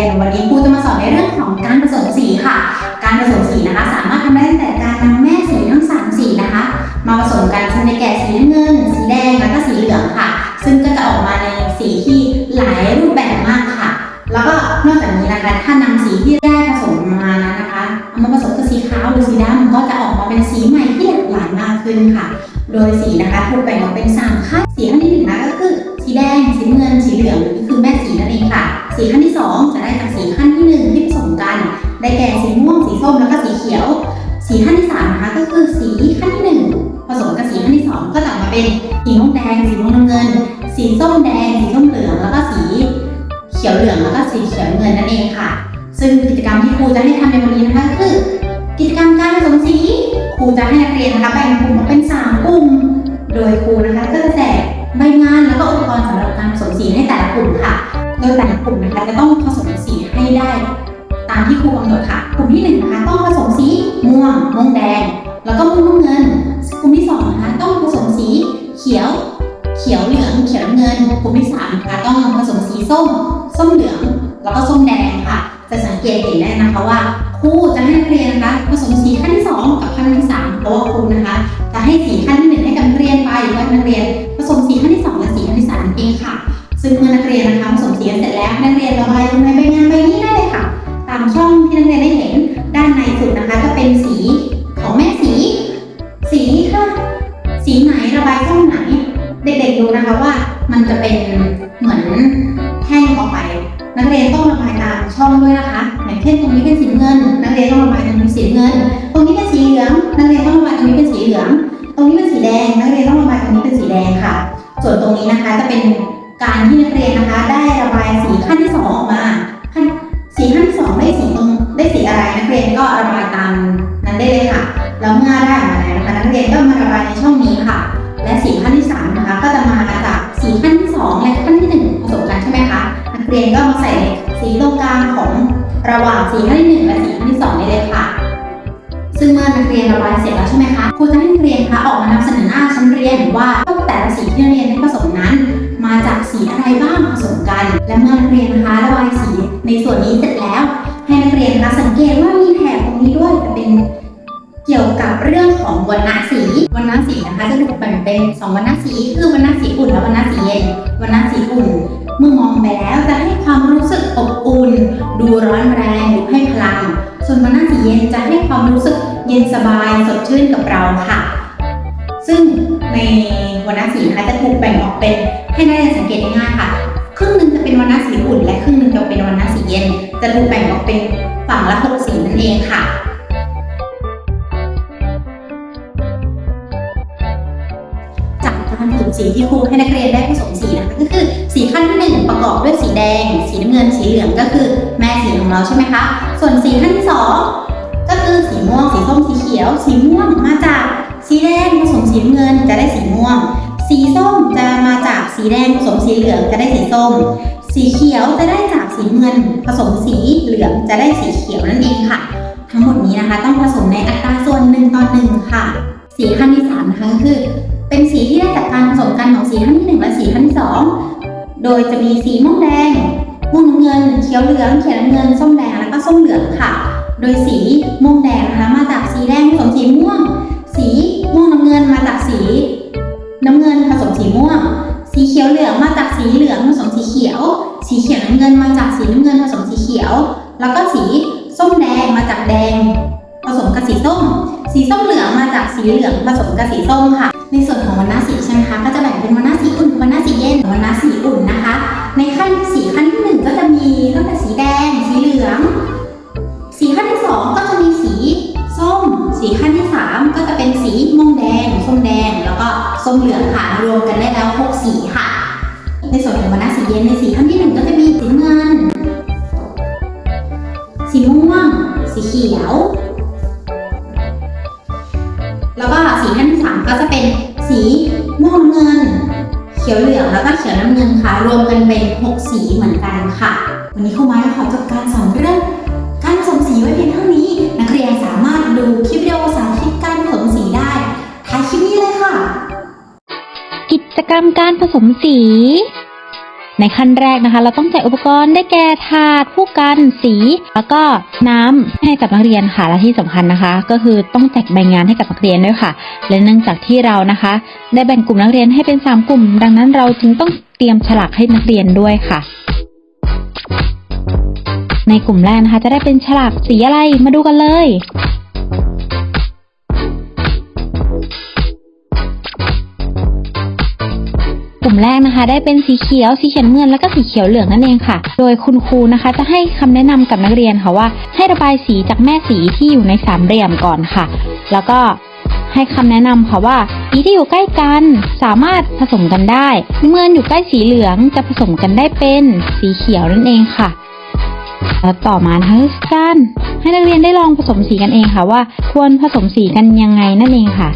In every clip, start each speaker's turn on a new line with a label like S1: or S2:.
S1: รียนวันนี้ครูจะมาสอนในเรื่องของการผสมสีค่ะ การผสมสีนะคะ สามารถทำได้ตั้งแต่การนำแม่สีทั้งสามสีนะคะ มาผสมกันซึ่งในแก่สีน้ำเงิน สีแดงแล้วก็สีเหลืองค่ะ ซึ่งก็จะออกมาในสีที่หลายรูปแบบมากค่ะ แล้วก็นอกจากนี้นะคะถ้านำสีที่ได้ผสมมานั้นนะคะเอามาผสมกับสีขาวหรือสีดำก็จะออกมาเป็นสีใหม่ที่หลากหลายมากขึ้นค่ะ โดยสีนะคะถูกแบ่งออกเป็นสามขั้น 2 จะได้จากสีขั้นที่ 1 ที่ผสมกัน ได้แก่สีม่วง สีส้ม แล้วก็สีเขียว สีขั้นที่3นะคะก็คือสีขั้นที่ 1 ผสมกับสีขั้นที่ 2 ก็จะออกมาเป็นสีม่วงแดง สีม่วงน้ำเงิน สีส้มแดง สีส้มเหลือง แล้วก็สีเขียวเหลือง แล้วก็สีเขียวเงินนั่นเองค่ะ ซึ่งกิจกรรมที่ครูจะให้ทำในวันนี้นะคะคือ กิจกรรมการผสมสี ครูจะให้นักเรียนนะคะแบ่งกลุ่มออเป็น 3 กลุ่ม โดยครูนะคะก็จะแจกใบงานแล้วก็อุปกรณ์สำหรับการผสมสีให้แต่ละกลุ่มค่ะ โดยแต่ละกลุ่มนะคะจะต้องผสมสีให้ได้ ตามที่ครูกำหนดค่ะ กลุ่มที่หนึ่งนะคะต้องผสมสีม่วงม่วงแดง แล้วก็ม่วงเงิน กลุ่มที่สองนะคะต้องผสมสีเขียว เขียวเหลืองเขียวเงิน กลุ่มที่สามนะคะต้องผสมสีส้ม ส้มเหลือง แล้วก็ส้มแดงค่ะ จะสังเกตเห็นได้นะคะว่าครูจะให้นักเรียนนะคะผสมสีขั้นที่สองกับขั้นที่สามเพราะว่าครูนะคะ เรียนระบายลงในใบงานใบนี้ได้เลยค่ะ ตามช่องที่นักเรียนได้เห็นด้านในสุดนะคะ จะเป็นสีของแม่สี สีค่ะ สีไหนระบายช่องไหน เด็กๆดูนะคะว่ามันจะเป็นเหมือนแท่งออกไป นักเรียนต้องระบายตามช่องด้วยนะคะอย่างเช่นตรงนี้เป็นสีเงิน นักเรียนต้องระบายตรงนี้สีเงิน ตรงนี้เป็นสีเหลือง นักเรียนต้องระบายตรงนี้เป็นสีเหลือง ตรงนี้เป็นสีแดง นักเรียนต้องระบายตรงนี้เป็นสีแดงค่ะ ส่วนตรงนี้นะคะจะเป็นการที่นักเรียนนะคะ ได้ระบายสีข ก็มาระบายในช่องนี้ค่ะ และสีขั้นที่สามนะคะก็จะมาจากสีขั้นที่สองและขั้นที่หนึ่งผสมกันใช่ไหมคะนักเรียนก็มาใส่สีตรงกลางของระหว่างสีขั้นที่หนึ่งและสีขั้นที่สองนี้เลยค่ะ ซึ่งเมื่อนักเรียนระบายเสร็จแล้วใช่ไหมคะครูจะให้นักเรียนคะออกมานำเสนอหน้าชั้นเรียนว่าแต่ละสีที่นักเรียนได้ผสมนั้น มาจากสีอะไรบ้างผสมกัน และเมื่อนักเรียนนะคะระบายสีในส่วนนี้เสร็จแล้ว ให้นักเรียนนะคะสังเกตว่ามีแถบตรงนี้ด้วยจะเป็น เกี่ยวกับเรื่องของวรรณสีวรรณสีนะคะจะถูกแบ่งเป็นสองวรรณสีคือวรรณสีอุ่นและวรรณสีเย็นวรรณสีอุ่น เมื่อมองไปแล้วจะให้ความรู้สึกอบอุ่น ดูร้อนแรงดูให้พลัง ส่วนวรรณสีเย็นจะให้ความรู้สึกเย็นสบายสดชื่นกับเราค่ะ ซึ่งในวรรณสีนะคะจะถูกแบ่งออกเป็นให้นักเรียนสังเกตง่ายๆค่ะครึ่งหนึ่งจะเป็นวรรณสีอุ่น และครึ่งหนึ่งจะเป็นวรรณสีเย็น จะถูกแบ่งออกเป็นฝั่งละหกสีนั่นเองค่ะ สีที่ครูให้นักเรียนได้ผสมสีนะคะก็คือสีขั้นที่หนึ่งประกอบด้วยสีแดง สีน้ำเงินสีเหลืองก็คือแม่สีของเราใช่ไหมคะ ส่วนสีขั้นที่สองก็คือสีม่วงสีส้มสีเขียว สีม่วงมาจากสีแดงผสมสีน้ำเงินจะได้สีม่วง สีส้มจะมาจากสีแดงผสมสีเหลืองจะได้สีส้ม สีเขียวจะได้จากสีเงิน ผสมสีเหลืองจะได้สีเขียวนั่นเองค่ะ ทั้งหมดนี้นะคะต้องผสมในอัตราส่วนหนึ่งต่อหนึ่งค่ะ สีขั้นที่สามนะคะก็คือ เป็นสีที่ได้จากการผสมกันของสีขั้นที่หนึ่งและสีขั้นที่สองโดยจะมีสีม่วงแดง ม่วงน้ำเงิน เขียวเหลือง เขียวน้ำเงิน ส้มแดง แล้วก็ส้มเหลืองค่ะ โดยสีม่วงแดงนะคะมาจากสีแดงผสมสีม่วง สีม่วงน้ำเงินมาจากสี น้ำเงินผสมสีม่วง สีเขียวเหลืองมาจากสีเหลืองผสมสีเขียว สีเขียวน้ำเงินมาจากสีน้ำเงินผสมสีเขียว แล้วก็สีส้มแดงมาจากแดง ผสมกับสีส้ม สีส้มเหลืองมาจากสีเหลืองผสมกับสีส้มค่ะ ในส่วนของวรรณสีใช่ไหมคะ ก็จะแบ่งเป็นวรรณสีอุ่นวรรณสีเย็นวรรณสีอุ่นนะคะ ในขั้นสีขั้นที่หนึ่งก็จะมีตั้งแต่สีแดง สีเหลือง สีขั้นที่สองก็จะมีสีส้ม สีขั้นที่สามก็จะเป็นสีม่วงแดง ส้มแดง แล้วก็ส้มเหลืองค่ะ รวมกันได้แล้วหกสีค่ะ ในส่วนของวรรณสีเย็นในสีขั้นที่หนึ่งก็จะมีสีเงิน สีม่วง สีเขียว ก็จะเป็นสีม่วงเงิน เขียวเหลืองแล้วก็เขียวน้ำเงินค่ะ รวมกันเป็นหกสีเหมือนกันค่ะ วันนี้ครูไม้ขอจบการสอนเรื่องการผสมสีไว้เพียงเท่านี้ นักเรียนสามารถดูคลิปวิดีโอสาธิตการผสมสีได้ท้ายคลิปนี้เลยค่ะ
S2: กิจกรรมการผสมสี ในขั้นแรกนะคะ เราต้องแจกอุปกรณ์ได้แก่ถาดผู้กันสี แล้วก็น้ำให้กับนักเรียนค่ะและที่สำคัญนะคะ ก็คือต้องแจกใบงานให้กับนักเรียนด้วยค่ะ และเนื่องจากที่เรานะคะ ได้แบ่งกลุ่มนักเรียนให้เป็น 3 กลุ่ม ดังนั้นเราจึงต้องเตรียมฉลากให้นักเรียนด้วยค่ะในกลุ่มแรกนะคะ จะได้เป็นฉลากสีอะไรมาดูกันเลย ลุ่มแรกนะคะ ได้เป็นสีเขียว สีเขียวน้ำเงินแล้วก็สีเขียวเหลืองนั่นเองค่ะ โดยคุณครูนะคะ จะให้คำแนะนำกับนักเรียนค่ะว่า ให้ระบายสีจากแม่สีที่อยู่ในสามเหลี่ยมก่อนค่ะ แล้วก็ให้คำแนะนำค่ะว่าสีที่อยู่ใกล้กันสามารถผสมกันได้ เมื่ออยู่ใกล้สีเหลืองจะผสมกันได้เป็นสีเขียวนั่นเองค่ะแล้วต่อมานะคะการให้นักเรียนได้ลองผสมสีกันเองค่ะว่า ควรผสมสีกันยังไงนั่นเองค่ะ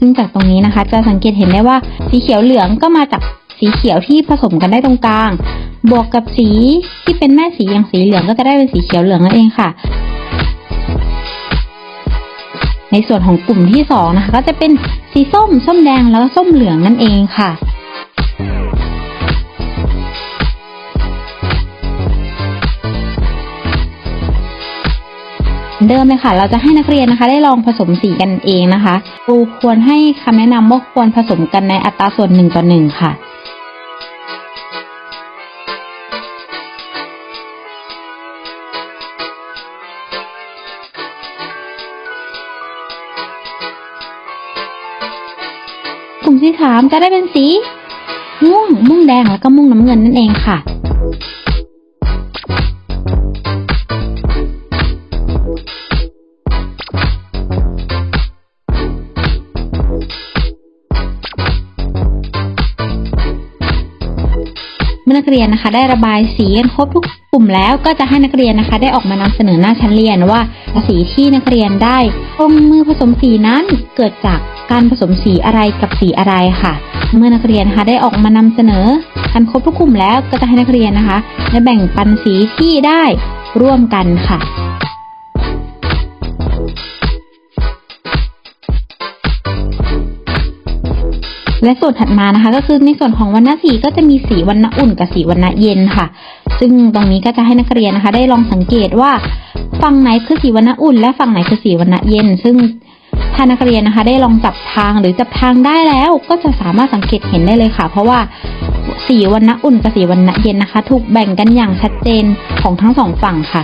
S2: ซึ่งจากตรงนี้นะคะ จะสังเกตเห็นได้ว่าสีเขียวเหลืองก็มาจากสีเขียวที่ผสมกันได้ตรงกลาง บวกกับสีที่เป็นแม่สีอย่างสีเหลืองก็จะได้เป็นสีเขียวเหลืองนั่นเองค่ะ ในส่วนของกลุ่มที่สองนะคะก็จะเป็นสีส้ม ส้มแดงแล้วก็ส้มเหลืองนั่นเองค่ะ เดิมเลยค่ะ เราจะให้นักเรียนนะคะ ได้ลองผสมสีกันเองนะคะครูควรให้คำแนะนำว่าควรผสมกันในอัตราส่วนหนึ่งต่อหนึ่งค่ะกลุ่มที่สามจะได้เป็นสีม่วงม่วงแดงแล้วก็ม่วงน้ำเงินนั่นเองค่ะ มื่อนักเรียนนะคะ ได้ระบายสีกันครบทุกกลุ่มแล้วก็จะให้นักเรียนนะคะ ได้ออกมานำเสนอหน้าชั้นเรียนว่าสีที่นักเรียนได้ลงมือผสมสีนั้นเกิดจากการผสมสีอะไรกับสีอะไรค่ะ เมื่อนักเรียนนะคะได้ออกมานำเสนอกันครบทุกกลุ่มแล้วก็จะให้นักเรียนนะคะได้แบ่งปันสีที่ได้ร่วมกันค่ะ และส่วนถัดมานะคะ ก็คือในส่วนของวรรณสีก็จะมีสีวรรณอุ่นกับสีวรรณเย็นค่ะ ซึ่งตรงนี้ก็จะให้นักเรียนนะคะ ได้ลองสังเกตว่าฝั่งไหนคือสีวรรณอุ่น และฝั่งไหนคือสีวรรณเย็น ซึ่งถ้านักเรียนนะคะ ได้ลองจับทางหรือจับทางได้แล้ว ก็จะสามารถสังเกตเห็นได้เลยค่ะ เพราะว่าสีวรรณอุ่นกับสีวรรณเย็นนะคะ ถูกแบ่งกันอย่างชัดเจนของทั้งสองฝั่งค่ะ